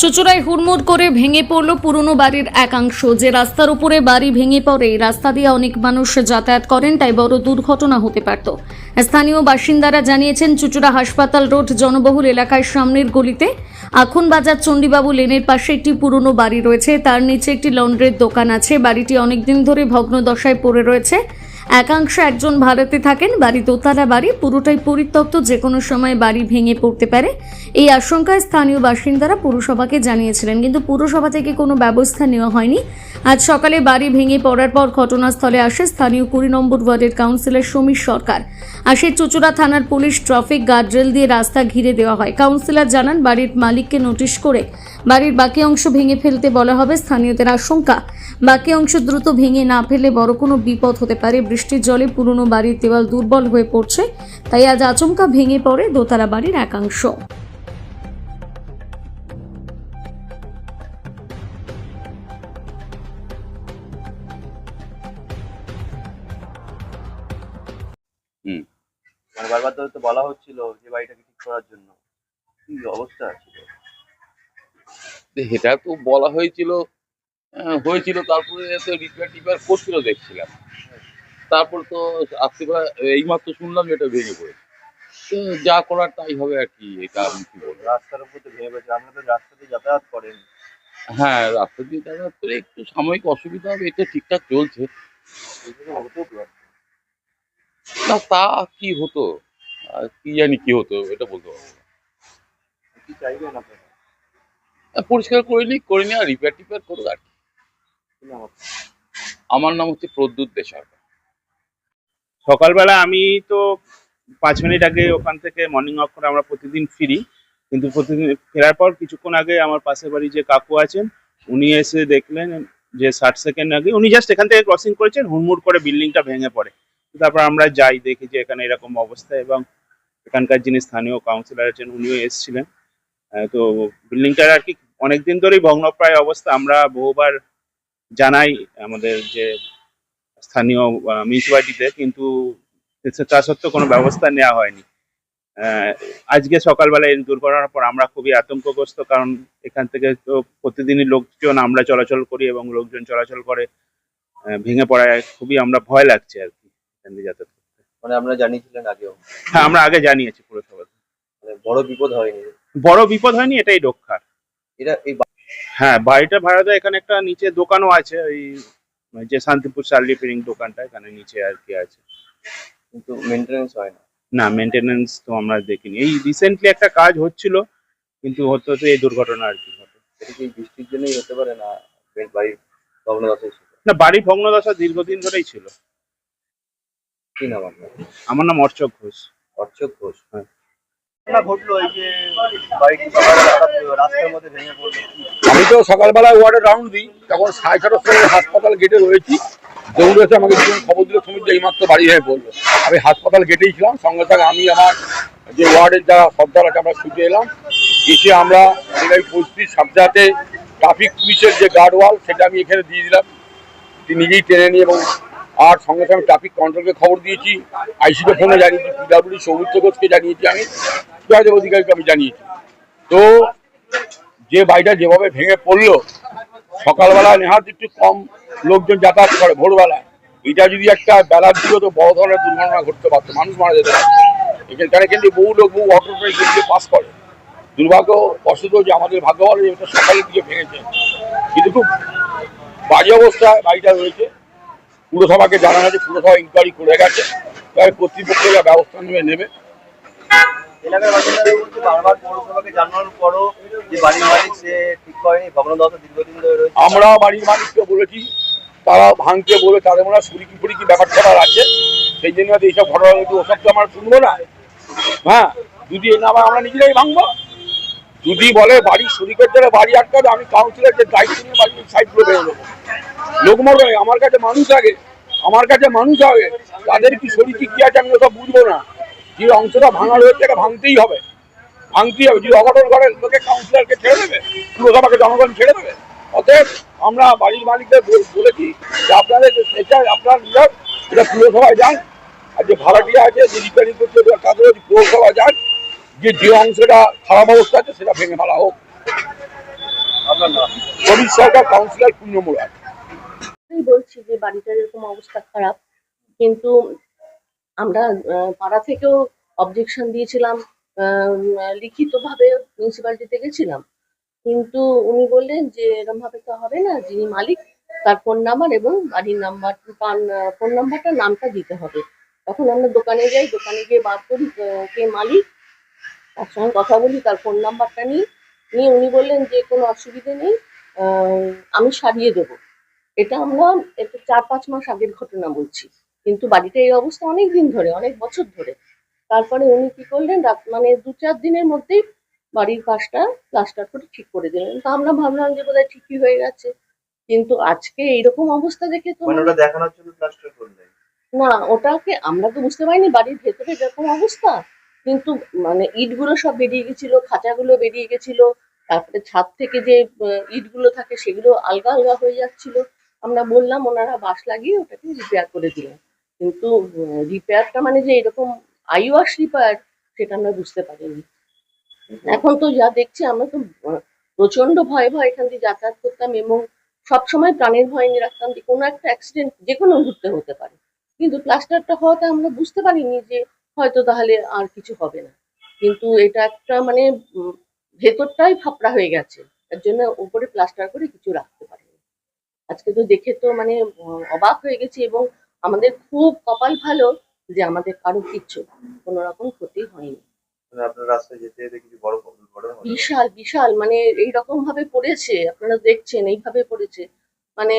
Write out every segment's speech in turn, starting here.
চুচুড়ায় হুড়মুড় করে ভেঙে পড়ল পুরনো বাড়ির একাংশ। যে রাস্তার উপরে বাড়ি ভেঙে পড়ে রাস্তা দিয়ে অনেক মানুষ যাতায়াত করেন, তাই বড় দুর্ঘটনা হতে পারত। স্থানীয় বাসিন্দারা জানিয়েছেন, চুচুড়া হাসপাতাল রোড জনবহুল এলাকায় সামনের গলিতে আখুন বাজার চণ্ডীবাবু লেনের পাশে একটি পুরনো বাড়ি রয়েছে। তার নিচে একটি লন্ড্রের দোকান আছে। বাড়িটি অনেকদিন ধরে ভগ্ন দশায় পড়ে রয়েছে। একাংশ একজন ভারতে থাকেন, বাড়ি দোতলা বাড়ি, পুরোটাই পরিত্যক্ত যে কোনো সময় বাড়ি ভেঙে পড়তে পারে। এই আশঙ্কায় স্থানীয় বাসিন্দারা পুরসভাকে জানিয়েছিলেন, কিন্তু পুরসভা থেকে কোনো ব্যবস্থা নেওয়া হয়নি। আজ সকালে বাড়ি ভেঙে পড়ার পর ঘটনাস্থলে আসে স্থানীয় কুড়ি নম্বর ওয়ার্ডের কাউন্সিলর সমীর সরকার। আসে চুচুড়া থানার পুলিশ ট্রাফিক গার্ডরেল দিয়ে রাস্তা ঘিরে দেওয়া হয়। কাউন্সিলর জানান, বাড়ির মালিককে নোটিশ করে বাড়ির বাকি অংশ ভেঙে ফেলতে বলা হবে স্থানীয়দের আশঙ্কা। বাকি অংশ দ্রুত ভেঙে না ফেলে বড় কোনো বিপদ হতে পারে বৃষ্টির জলে পুরনো বাড়ির দেওয়াল দুর্বল হয়ে পড়ছে তাই আজ আচমকা ভেঙে পড়ে দোতলা বাড়ির একাংশ। হুম। মানে বারবার ধরে তো বলা হচ্ছিল যে বাড়িটাকে ঠিক করার জন্য। কি অবস্থা ছিল? এটা তো বলা হয়েছিল আহ, হয়েছিল তারপরে তো রিপেয়ার টিপেয়ার করছিল দেখছিলাম। তারপর তো রাত্রিবেলা এইমাত্র শুনলাম যে এটা ভেঙে পড়েছে। যা করার তাই হবে আর কি এটা আমি কি বলব? রাস্তার উপর তো ভেঙে পড়েছে। আপনারা তো রাস্তা দিয়ে যাতায়াত করেন। হ্যাঁ রাস্তা দিয়ে যাতায়াত করে একটু সাময়িক অসুবিধা হবে এটা ঠিকঠাক চলছে। না তা কি হতো? কি জানি কি হতো এটা বলতে পারব কি চাইবেন আপনারা? পরিষ্কার করে নিই করে নিই আর রিপেয়ার টিপেয়ার করুক আর কি। আমার নাম হচ্ছে প্রদ্যুৎ দে সরকার সকালবেলা আমি তো পাঁচ মিনিট আগে ওখান থেকে মর্নিং ওয়াক করে আমরা প্রতিদিন ফিরি। কিন্তু প্রতিদিন ফেরার পর কিছুক্ষণ আগে আমার পাশের বাড়ি যে কাকু আছেন, উনি এসে দেখলেন যে ষাট সেকেন্ড আগে উনি জাস্ট এখান থেকে ক্রসিং করেছেন, হুড়মুড় করে বিল্ডিংটা ভেঙে পড়ে। তারপর আমরা যাই, দেখি যে এখানে এরকম অবস্থা এবং এখানকার যিনি স্থানীয় কাউন্সিলর আছেন, উনিও এসেছিলেন। তো বিল্ডিংটার আর কি অনেকদিন ধরেই ভগ্নপ্রায় অবস্থা। আমরা বহুবার জানাই আমাদের যে স্থানীয় মিউনিসিপালিটিতে কিন্তু তা সত্ত্বেও কোনো ব্যবস্থা নেওয়া হয়নি। আজকে সকালবেলা এই দুর্ঘটনার পর আমরা খুবই আতঙ্কগ্রস্ত কারণ এখান থেকে তো প্রতিদিনই লোকজন আমরা চলাচল করি এবং লোকজন চলাচল করে ভেঙে পড়ায় খুবই আমরা ভয় লাগছে আর কি এখান দিয়ে যাতায়াত করতে। মানে আমরা জানিয়েছিলেন আগেও। হ্যাঁ আমরা আগে জানিয়েছি পুরসভাতে মানে বড় বিপদ হয়নি। বড় বিপদ হয়নি এটাই রক্ষার। এটা এই হ্যাঁ বাড়িটা ভাড়া দেয় এখানে একটা নিচে দোকানও আছে ওই যে শান্তিপুর চাল রিপেয়ারিং দোকানটা এখানে নিচে আর কি আছে। কিন্তু মেনটেনেন্স হয় না। না মেনটেনেন্স তো আমরা দেখিনি। এই রিসেন্টলি একটা কাজ হচ্ছিল কিন্তু হতে হতে এই দুর্ঘটনা আর কি ঘটে। এটা কি বৃষ্টির জন্যই হতে পারে না বাড়ির ভগ্নদশায় ছিল? না বাড়ি ভগ্নদশা দীর্ঘদিন ধরেই ছিল। কি নাম আপনার? আমার নাম অর্চক ঘোষ। অর্চক ঘোষ। হ্যাঁ। আমি তো সকালবেলায় ওয়ার্ডে রাউন্ড দিই, তখন সাড়ে ছটার সময় হাসপাতাল গেটে রয়েছি। দৌড়ে এসে আমাকে খবর দিল সমীর যে এইমাত্র বাড়ি হয়ে পড়ল। আমি হাসপাতাল গেটেই ছিলাম, সঙ্গে সঙ্গে আমি আমার যে ওয়ার্ডের যারা সর্দার আছে, আমরা ছুটে এলাম। এসে আমরা এলাকায় সাবজাতে ট্রাফিক পুলিশের যে গার্ড ওয়াল সেটা আমি এখানে দিয়ে দিলাম। নিজেই টেনে নিয়ে এবং আর সঙ্গে সঙ্গে ট্রাফিক কন্ট্রোলকে খবর দিয়েছি আইসিকে ফোনে জানিয়েছি পিডাব্লিউ সৌমিত্র ঘোষকে জানিয়েছি, আমি সুরাজের অধিকারীকে আমি জানিয়েছি। তো যে বাড়িটা যেভাবে ভেঙে পড়ল, সকালবেলা নেহাত একটু কম লোকজন যাতায়াত করে ভোরবেলা এটা যদি একটা বেলার দিকে তো বড় ধরনের দুর্ঘটনা ঘটতে পারতো, মানুষ মারা যেতে পারতো। এখানে কিন্তু বহু লোক, বহু অটো দিয়ে পাস করে। দুর্ভাগ্য বশত যে আমাদের ভাগ্য ভালো যে সকালের দিকে ভেঙেছে। কিন্তু খুব বাজে অবস্থায় বাড়িটা রয়েছে। পুরসভাকে জানানো আছে পুরসভা ইনকোয়ারি করে গেছে তাই কর্তৃপক্ষ যা ব্যবস্থা নেবে নেবে। এলাকার বাসিন্দারা বলছে বারবার পৌরসভাকে জানানোর পরও যে বাড়ির মালিক সে ঠিক করেনি ভগ্নদশা দীর্ঘদিন ধরে রয়েছে। আমরা বাড়ির মালিককে বলেছি তারা ভাঙতে বলে তাদের মনে হয় সুরিকি ফুরিকি ব্যাপার স্যাপার আছে সেই জন্য এইসব ঘটনা কিন্তু ওসব তো আমরা শুনব না। হ্যাঁ যদি এই না আমরা নিজেরাই ভাঙবো। যদি বলে বাড়ি শরিকের দ্বারা বাড়ি আটকাবে আমি কাউন্সিলের যে দায়িত্ব নিয়ে বাড়ির সাইডগুলো বেড়ে দেবো লোক মরবে আমার কাছে মানুষ আগে আমার কাছে মানুষ হবে। তাদের কি শরীর কি আছে আমি ওসব বুঝব না। যে অংশটা ভাঙা রয়েছে এটা ভাঙতেই হবে। ভাঙতেই হবে। যদি অঘটন করে লোকে কাউন্সিলরকে ছেড়ে দেবে পুরসভাকে জনগণ ছেড়ে দেবে। অতএব আমরা বাড়ির মালিকদের বলেছি যে আপনাদের যে সেটা আপনার নিজের এটা পুরসভায় যান। আর যে ভাড়াটিয়া আছে যে রিপেয়ারিং করছে তাদের পুরসভায় যান। যে যে অংশটা খারাপ অবস্থা আছে সেটা ভেঙে ফেলা হোক। আপনার প্রবীর সরকার কাউন্সিলর পূর্ণ মোড়ার আমি বলছি যে বাড়িটার এরকম অবস্থা খারাপ। কিন্তু আমরা পাড়া থেকেও অবজেকশন দিয়েছিলাম লিখিত ভাবে মিউনিসিপ্যালিটিতে গেছিলাম। কিন্তু উনি বললেন যে এরকম ভাবে তো হবে না, যিনি মালিক, তার ফোন নাম্বার এবং বাড়ির নাম্বার ফোন নাম্বারটা নামটা দিতে হবে। তখন আমরা দোকানে যাই, দোকানে গিয়ে বার করি কে মালিক, তার সঙ্গে কথা বলি, তার ফোন নাম্বারটা নিই। নিয়ে উনি বললেন যে, কোনো অসুবিধে নেই আমি সারিয়ে দেবো। এটা আমরা এটা চার পাঁচ মাস আগের ঘটনা বলছি। কিন্তু বাড়িটা এই অবস্থা অনেক দিন ধরে অনেক বছর ধরে। তারপরে উনি কি করলেন মানে দু চার দিনের মধ্যেই বাড়ির পাশটা প্লাস্টার করে ঠিক করে দিলেন। তো আমরা ভাবলাম যে বোধহয় ঠিকই হয়ে গেছে। কিন্তু আজকে এইরকম অবস্থা দেখে তো মানে ওটা দেখানোর জন্য প্লাস্টার করলেন? না ওটাকে আমরা তো বুঝতে পারিনি বাড়ির ভেতরে এরকম অবস্থা। কিন্তু মানে ইটগুলো সব বেরিয়ে গেছিল খাঁচাগুলো বেরিয়ে গেছিল। তারপরে ছাদ থেকে যে ইটগুলো থাকে সেগুলো আলগা আলগা হয়ে যাচ্ছিল। আমরা বললাম ওনারা বাঁশ লাগিয়ে ওটাকে রিপেয়ার করে দিলেন। কিন্তু রিপেয়ারটা মানে যে এরকম আইওয়াশ রিপেয়ার সেটা আমরা বুঝতে পারিনি। এখন তো যা দেখছি আমরা তো প্রচণ্ড ভয়ে ভয় এখান দিয়ে যাতায়াত করতাম এবং সবসময় প্রাণের ভয় নিয়ে রাখতাম যে কোনো একটা অ্যাক্সিডেন্ট যে কোনো মুহূর্তে হতে পারে। কিন্তু প্লাস্টারটা হওয়াতে আমরা বুঝতে পারিনি যে হয়তো তাহলে আর কিছু হবে না। কিন্তু এটা একটা মানে ভেতরটাই ফাপড়া হয়ে গেছে। তার জন্য উপরে প্লাস্টার করে কিছু রাখতে পারিনি। আজকে তো দেখে তো মানে অবাক হয়ে গেছি এবং আমাদের খুব কপাল ভালো যে আমাদের কারও কিচ্ছু কোনো রকম ক্ষতি হয়নি। মানে? বিশাল বিশাল মানে এইরকম ভাবে পড়েছে আপনারা দেখছেন এইভাবে পড়েছে। মানে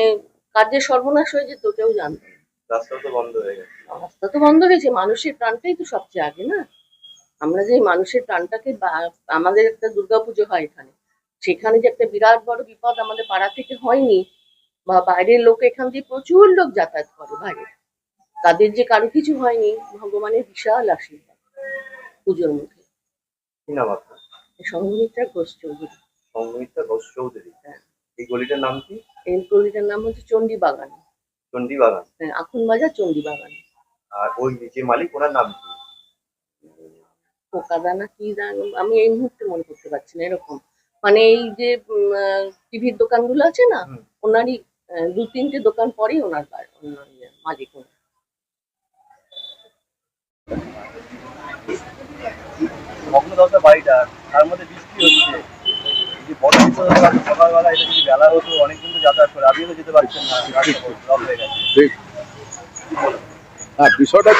কাজের সর্বনাশ হয়ে যেত কেউ জানতো রাস্তা তো বন্ধ হয়ে গেছে। রাস্তা তো বন্ধ হয়েছে মানুষের প্রাণটাই তো সবচেয়ে আগে না? আমরা যে মানুষের প্রাণটাকে আমাদের একটা দুর্গাপুজো হয় এখানে। সেখানে যে একটা বিরাট বড় বিপদ আমাদের পাড়া থেকে হয়নি বা বাইরের লোক এখান দিয়ে প্রচুর লোক যাতায়াত করে বাইরে। তাদের যে কারও কিছু হয়নি ভগবানের বিশাল আশীর্বাদ পুজোর মুখে। আপনার? ঘোষ চৌধুরী। সংগীতা ঘোষ চৌধুরী হ্যাঁ। এই গলিটার নাম কি? এই গলিটার নাম হচ্ছে চণ্ডী বাগান চণ্ডী বাগান হ্যাঁ আখুন বাজার চণ্ডী বাগান আর ওই যে মালিক ওনার নাম কি? পোকাদানা কি দানা আমি এই মুহূর্তে মনে করতে পারছি না এরকম। মানে এই যে টিভির দোকানগুলো আছে না ওনারই দু তিনটে দোকান পরেই ওনার ইয়ে, মালিক ওনার। ভগ্নদশা বাড়িটা তার মধ্যে বৃষ্টি হচ্ছে। যে বড় বিপদ সকালবেলা এটা যদি বেলা হতো অনেকদিন তো যাতায়াত করে আপনিও তো যেতে পারছেন না ব্লক হয়ে গেছে। ঠিক। হ্যাঁ বিষয়টা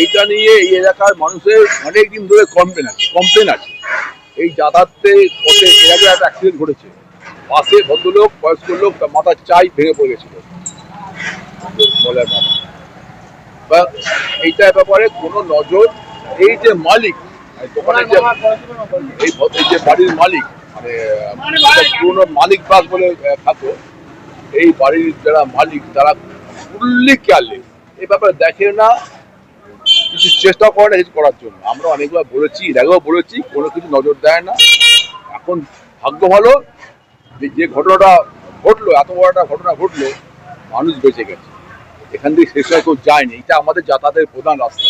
এইটা নিয়ে এই এলাকার মানুষের অনেক দিন ধরে কমপ্লেন আছে কমপ্লেন আছে। এই যাতায়াতে পথে এর আগে একটা অ্যাক্সিডেন্ট ঘটেছে। পাশে ভদ্রলোক, বয়স্ক লোক, তার মাথার চাই ভেঙে পড়ে গেছিল। বলে বাবা। বা এইটার ব্যাপারে কোনো নজর, এই যে মালিক দোকানের যে এই যে বাড়ির মালিক মানে পুরনো মালিক বাস বলে থাকো এই বাড়ির যারা মালিক, তারা ফুললি কেয়ারলেস। এই ব্যাপারে দেখে না, কিছু চেষ্টা করে না কিছু করার জন্য। আমরা অনেকবার বলেছি, এর আগেও বলেছি, কোনো কিছু নজর দেয় না। এখন ভাগ্য ভালো যে যে ঘটনাটা ঘটলো, এত বড় একটা ঘটনা ঘটলো, মানুষ বেঁচে গেছে। এখান থেকে শেষ কেউ যায়নি। এটা আমাদের যাতায়াতের প্রধান রাস্তা।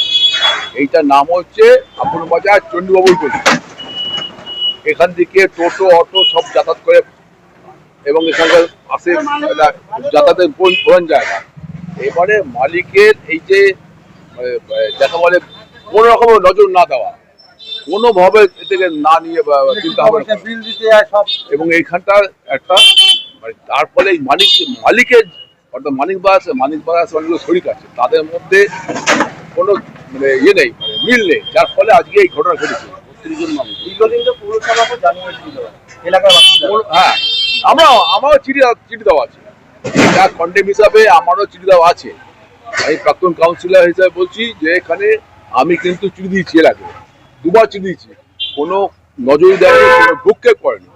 এইটার নাম হচ্ছে আপন বাজার চণ্ডীবাবুর গলি এখান থেকে টোটো, অটো সব যাতায়াত করে এবং এখানকার আসে যাতায়াতের প্রধান- জায়গা। এবারে মালিকের এই যে যাকে বলে কোনো রকম নজর না দেওয়া। কোনোভাবে এ থেকে না নিয়ে চিন্তা দিতে এবং এইখানটার একটা মানে তার ফলে এই মালিক মালিকের অর্থাৎ মানিক বা আছে মালিক বা আছে অনেকগুলো শরিক আছে তাদের মধ্যে কোনো মানে ইয়ে নেই মানে মিল নেই যার ফলে আজকে এই ঘটনা ঘটেছে। হ্যাঁ আমরা আমারও চিঠি চিঠি দেওয়া আছে। এটা কন্ডেম হিসাবে আমারও চিঠি দেওয়া আছে। আমি প্রাক্তন কাউন্সিলর হিসাবে বলছি যে এখানে আমি কিন্তু চিঠি দিয়েছি এর আগে। দুবার চিঠি দিয়েছি কোনো নজর দেয়নি, কোনো ভ্রুক্ষেপ করেনি।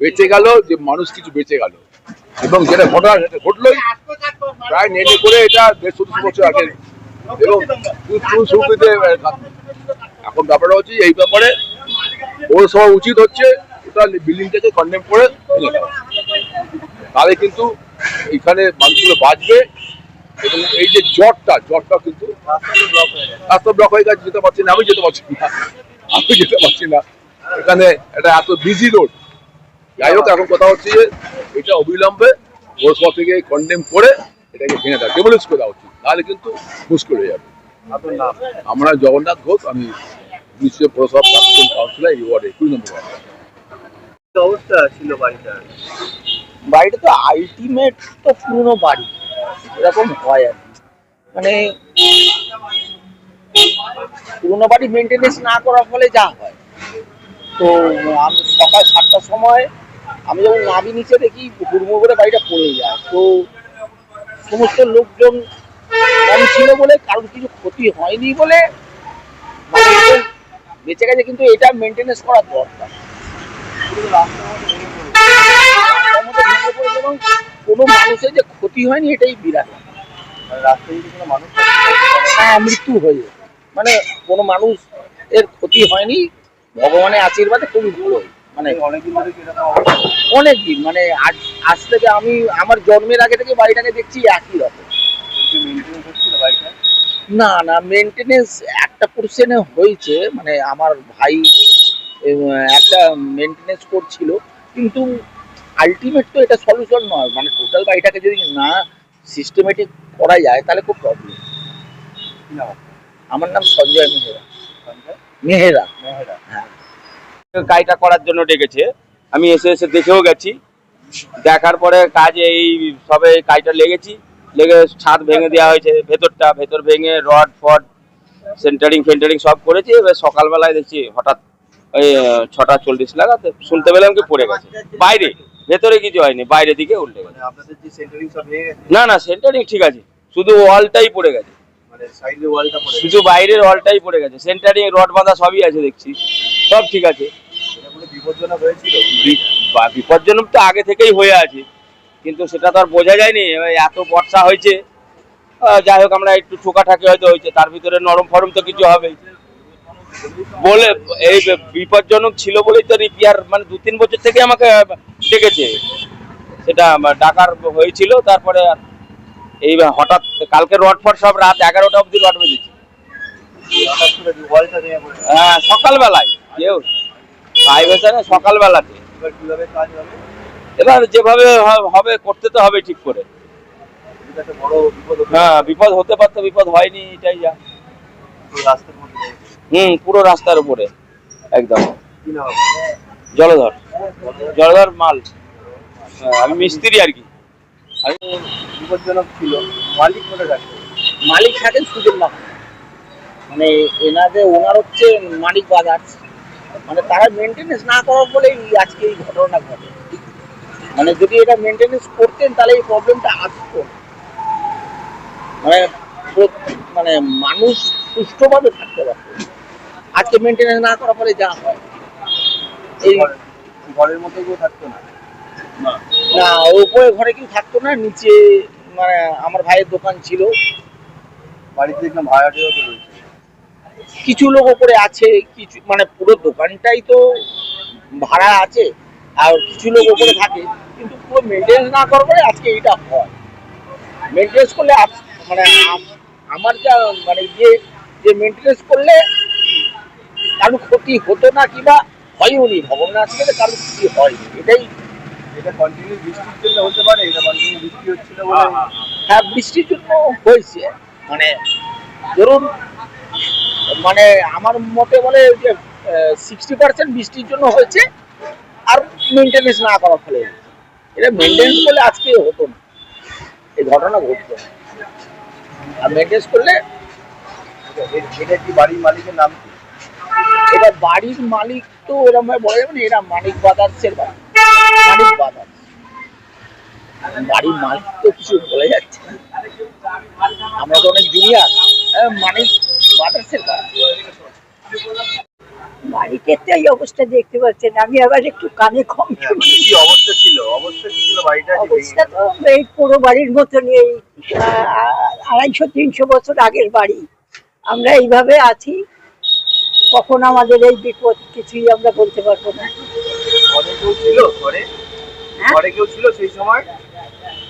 বেঁচে গেল, যে মানুষ কিছু বেঁচে গেল। এবং যেটা ঘটনা, সেটা ঘটলোই। প্রায় নেটে করে এটা দেড়শো, দুশো বছর আগে। এবং শুরু- শুরুতে এখন ব্যাপারটা হচ্ছে এই ব্যাপারে পৌরসভা উচিত হচ্ছে ওটা বিল্ডিংটাকে কন্ডেম করে। তাহলে কিন্তু এখানে মানুষগুলো বাঁচবে। এবং এই যে জ্বরটা জ্বরটা কিন্তু রাস্তা ব্লক হয়ে গেছে রাস্তা ব্লক গেছে যেতে পারছি না আমি যেতে পারছি না আমি যেতে পারছি না। এখানে এটা এত বিজি রোড যাই হোক এখন কথা হচ্ছে যে এটা অবিলম্বে পৌরসভা থেকে কন্ডেম করে এটাকে ভেঙে দেওয়া ডেমোলিশ করে দেওয়া উচিত। তাহলে কিন্তু মুশকিল হয়ে যাবে। আমরা জগন্নাথ ঘোষ আমি বিশ্ব পৌরসভা প্রাক্তন কাউন্সিলর এই ওয়ার্ডে কুড়ি নম্বর ওয়ার্ডে অবস্থা ছিল বাড়িটার? বাড়িটা তো আলটিমেট তো পুরনো বাড়ি। এরকম হয় আর মানে পুরনো বাড়ি মেনটেনেন্স না করার ফলে যা হয়। তো আমি সকাল সাতটার সময় আমি যখন নাবি নিচে দেখি হুড়মুড় করে বাড়িটা পড়ে যায়। তো সমস্ত লোকজন কম ছিল বলে কারোর কিছু ক্ষতি হয়নি বলে মানে বেঁচে গেছে, কিন্তু এটা মেনটেনেন্স করা দরকার। কোনো মানুষের যে ক্ষতি হয়নি এটাই বিরাট। মানে রাস্তায় কোনো মানুষ হ্যাঁ মৃত্যু হয়ে মানে কোনো মানুষ এর ক্ষতি হয়নি ভগবানের আশীর্বাদে খুবই ভালো। মানে অনেক দিন মানে আজ আজ থেকে আমি আমার জন্মের আগে থেকে বাড়িটাকে দেখছি একই রকম। না না মেনটেনেন্স একটা পোর্শনে হয়েছে মানে আমার ভাই একটা মেনটেনেন্স করছিল কিন্তু আলটিমেট তো এটা সলিউশন নয়। মানে টোটাল বাড়িটাকে যদি না সিস্টেমেটিক করা যায় তাহলে খুব প্রবলেম আমার নাম সঞ্জয় মেহরা। মেহেরা। মেহরা। কাজটা করার জন্য ডেকেছে। আমি এসে এসে দেখেও গেছি। দেখার পরে কাজ এই সবে কাজটা লেগেছি। লেগে ছাদ ভেঙে দেওয়া হয়েছে। ভেতরটা ভেতর ভেঙে রড ফড সেন্টারিং ফেন্টারিং সব করেছি। এবার সকালবেলায় দেখছি হঠাৎ ওই ছটা চল্লিশ লাগাতে শুনতে পেলাম কি পড়ে গেছে। বাইরে। ভেতরে কিছু হয়নি বাইরে দিকে উল্টে গেছে। মানে না না সেন্টারিং ঠিক আছে শুধু ওয়ালটাই পড়ে গেছে। মানে সাইডে ওয়ালটা পড়ে শুধু বাইরের ওয়ালটাই পড়ে গেছে সেন্টারিং রড বাঁধা সবই আছে দেখছি সব ঠিক আছে। বিপজ্জনক তো আগে থেকেই হয়ে আছে কিন্তু সেটা তো আর বোঝা যায়নি এত বর্ষা হয়েছে। যাই হোক আমরা একটু ঠোকাঠাকি হয়তো হয়েছে তার ভিতরে নরম ফরম তো কিছু হবেই বলে এই বিপজ্জনক ছিল বলেই তো রিপেয়ার মানে দু তিন বছর থেকে আমাকে ডেকেছে সেটা ডাকার হয়েছিল, তারপরে এই হঠাৎ কালকে ফট সব রাত এগারোটা অবধি রড বেঁধেছে। হ্যাঁ সকালবেলায়, কেউ। প্রাইভেশনে সকালবেলাতে। এবার যেভাবে হবে, করতে তো হবে ঠিক করে। হ্যাঁ বিপদ হতে পারতো, বিপদ হয়নি, এটাই যা। হুম, পুরো রাস্তার উপরে। একদম। জলধর। জলধর মাল। হ্যাঁ, আমি মিস্ত্রি আর কি। আমি বিপজ্জনক ছিল। মালিক কোথায় থাকতো মালিক থাকেন সুজন মানে এনাদের ওনার হচ্ছে মালিক বাজার্স মানে তারা মেনটেনেন্স না করার ফলেই আজকে এই ঘটে। মানে যদি এটা মেনটেনেন্স করতেন তাহলে এই প্রবলেমটা আসতো। মানে মানে মানুষ সুষ্ঠুভাবে থাকতে পারতো। আজকে মেনটেনেন্স না করার ফলে যা হয়। এই ঘরের মধ্যে কেউ থাকতো না। না। উপরে ঘরে কেউ থাকতো না নিচে মানে আমার ভাইয়ের দোকান ছিল। বাড়িতে দেখলাম ভাড়াটিও তো রয়েছে। কিছু লোক ওপরে আছে কিছু মানে পুরো দোকানটাই তো ভাড়া আছে আর কিছু লোক ওপরে থাকে কিন্তু পুরো মেনটেন্স না পরে আজকে এইটা হয়। মেনটেন্স করলে মানে আমার যা মানে যে যে মেনটেন্স করলে কারও ক্ষতি হতো না কিংবা হয়ও নি ভগবান আসলে কারও ক্ষতি হয়নি। এটাই এটা কন্টিনিউ বৃষ্টির জন্য হতে পারে এটা কন্টিনিউ বৃষ্টি হচ্ছিল বলে হ্যাঁ বৃষ্টির জন্য হয়েছে। মানে ধরুন মানে আমার মতে বলে যে সিক্সটি পার্সেন্ট বৃষ্টির জন্য হয়েছে আর মেনটেনেন্স না করার ফলে এটা মেনটেন্স করলে আজকে হতো না। এই ঘটনা ঘটতো আর মেনটেন্স করলে এটা কি বাড়ির মালিকের নাম কি? এটা বাড়ির মালিক তো এরকম ভাবে বলা যাবে না এটা মানিক বাদার্সের বাড়ি মানিক বাদার্স। বাড়ির মালিক তো কিছু বলা যাচ্ছে আমরা তো অনেক জুনিয়র মানিক বাদার্সের বাড়ি বাড়িতে তো এই অবস্থা দেখতে পাচ্ছেন আমি আবার একটু কানে কম হ্যাঁ, কি অবস্থা ছিল? অবস্থা কি ছিল বাড়িটা? অবস্থা তো এই পুরো বাড়ির মতন এই আড়াইশো তিনশো বছর আগের বাড়ি। আমরা এইভাবে আছি। কখন আমাদের এই বিপদ কিছুই আমরা বলতে পারব না। ঘরে কেউ ছিল ঘরে? হ্যাঁ? ঘরে কেউ ছিল সেই সময়?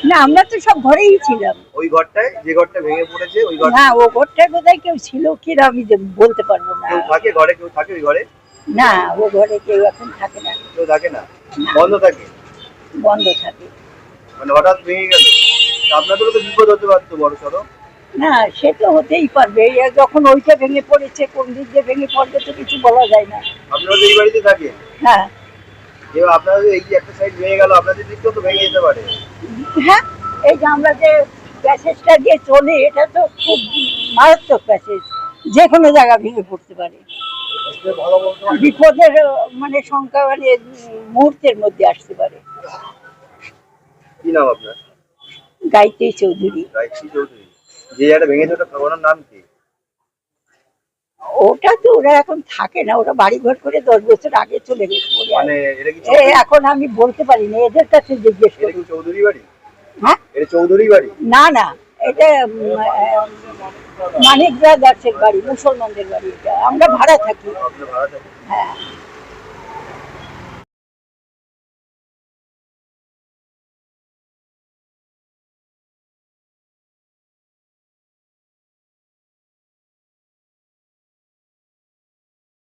না আমরা তো সব ঘরেই ছিলাম। ওই ঘরটায়? যে ঘরটা ভেঙে পড়েছে ওই ঘর না ও ঘরটায় বোধহয় কেউ ছিল কিনা আমি যে বলতে পারব না। কেউ থাকে ঘরে কেউ থাকে ওই ঘরে? না ও ঘরে কেউ এখন থাকে না। কেউ থাকে না? বন্ধ থাকে? বন্ধ থাকে। মানে হঠাৎ ভেঙে গেল। তা আপনাদেরও তো বিপদ হতে পারতো বড় সড়ো না সে তো হতেই পারবে। যখন ওইটা ভেঙে পড়েছে কোন দিক দিয়ে ভেঙে পড়বে তো কিছু বলা যায় না। আপনারা এই বাড়িতে থাকেন? হ্যাঁ। এবার আপনাদের এই যে একটা সাইড ভেঙে গেল আপনাদের দিকটাও তো ভেঙে যেতে পারে। হ্যাঁ এই যে আমরা যে প্যাসেজটা দিয়ে চলি এটা তো খুব মারাত্মক প্যাসেজ। যে কোনো জায়গা ভেঙে পড়তে পারে। বিপদের মানে সংখ্যা মানে মুহূর্তের মধ্যে আসতে পারে। কি নাম আপনার? গায়ত্রী চৌধুরী। গায়ত্রী চৌধুরী। যে জায়গাটা ভেঙেছে ওটা ওনার নাম কি? ওটা তো ওরা এখন থাকে না ওরা বাড়ি ঘর করে দশ বছর আগে চলে গেছে মানে এটা কি এখন আমি বলতে পারি না এদের কাছে জিজ্ঞেস করি চৌধুরী বাড়ি? হ্যাঁ? এটা চৌধুরী বাড়ি? না না এটা উম, আহ, মানিক বাড়ি মুসলমানদের বাড়ি এটা। আমরা ভাড়া থাকি। আপনার ভাড়া থাকে। হ্যাঁ।